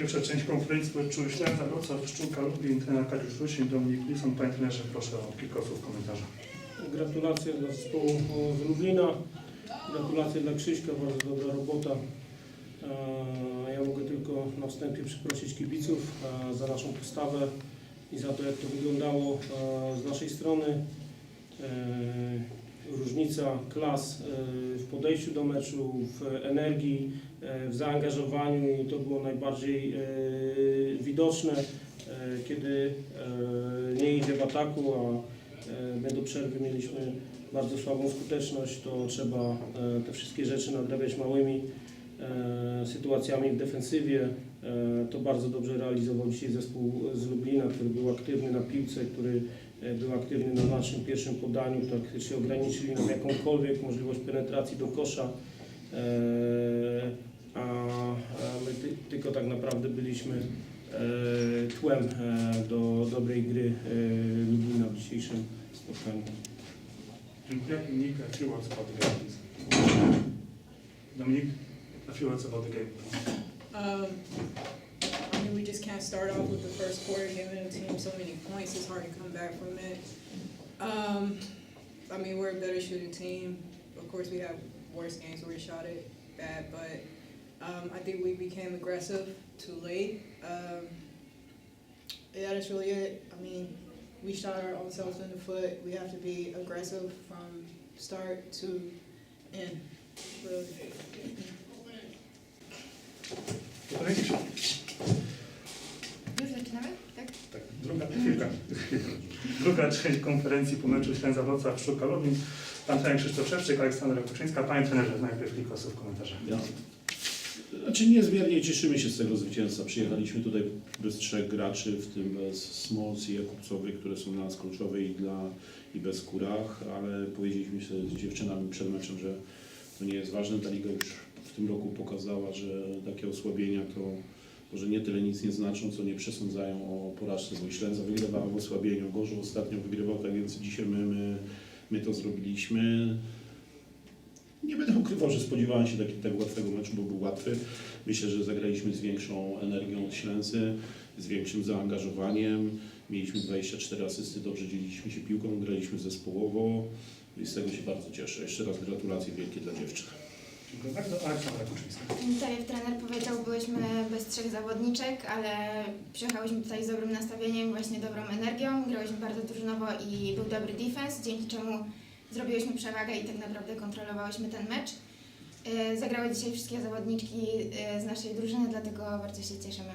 Pierwsza część konferencji społecznej Ślęza, Wrocław, Pszczółka Lublin, trener Kariusz Rusin, Dominik Wilson. Panie trenerze, proszę o kilka słów komentarza. Gratulacje dla zespołu e, z Lublina. Gratulacje dla Krzyśka, bardzo dobra robota. E, Ja mogę tylko na wstępie przeprosić kibiców e, za naszą postawę i za to, jak to wyglądało z naszej strony. Różnica klas e, w podejściu do meczu, w energii, e, w zaangażowaniu i to było najbardziej e, widoczne, kiedy nie idzie w ataku, a My do przerwy mieliśmy bardzo słabą skuteczność, to trzeba te wszystkie rzeczy nadrabiać małymi sytuacjami w defensywie. E, To bardzo dobrze realizował dzisiaj zespół z Lublina, który był aktywny na piłce, który e, był aktywny na naszym pierwszym podaniu, praktycznie ograniczyli nam jakąkolwiek możliwość penetracji do kosza. E, A my ty, tylko tak naprawdę byliśmy e, tłem e, do dobrej gry e, Lublina w dzisiejszym spotkaniu. Dziękuję. Dominik, a few words about the game, please. Dominik, a few words about the game. Um, I mean, we just can't start off with the first quarter giving the team so many points. It's hard to come back from it. Um, I mean, we're a better shooting team. Of course, we have worse games where we shot it bad, but um, I think we became aggressive too late. Um, yeah, that's really it. I mean, we shot our own selves in the foot. We have to be aggressive from start to end. Really. Druga, część konferencji po meczu Ślęza Wrocław, Pszczółka Lublin. Pan trener Krzysztof Szewczyk, Aleksandra Kuczyńska. Panie trenerze, najpierw kilka słów komentarza. Ja. Znaczy niezmiernie cieszymy się z tego zwycięstwa. Przyjechaliśmy tutaj bez trzech graczy, w tym bez Smols i Jakubcowej, które są dla nas kluczowe i, dla, i bez Kurach, ale powiedzieliśmy sobie z dziewczynami przed meczem, że to nie jest ważne. Ta liga już w tym roku pokazała, że takie osłabienia to może nie tyle nic nie znaczą, co nie przesądzają o porażce, bo Ślęza wygrywała w osłabieniu, Gorzów ostatnio wygrywał, tak więc dzisiaj my, my, my to zrobiliśmy. Nie będę ukrywał, że spodziewałem się takiego tak łatwego meczu, bo był łatwy. Myślę, że zagraliśmy z większą energią od Ślęzy, z większym zaangażowaniem. Mieliśmy 24 asysty, dobrze dzieliliśmy się piłką, graliśmy zespołowo i z tego się bardzo cieszę. Jeszcze raz gratulacje wielkie dla dziewczyn. Dziękuję bardzo. Aleksandra Kuczyńska. Tak jak trener powiedział, byliśmy bez trzech zawodniczek, ale przyjechałyśmy tutaj z dobrym nastawieniem, właśnie dobrą energią. Grałyśmy bardzo drużynowo i był dobry defense, dzięki czemu zrobiłyśmy przewagę i tak naprawdę kontrolowałyśmy ten mecz. E, Zagrały dzisiaj wszystkie zawodniczki e, z naszej drużyny, dlatego bardzo się cieszymy.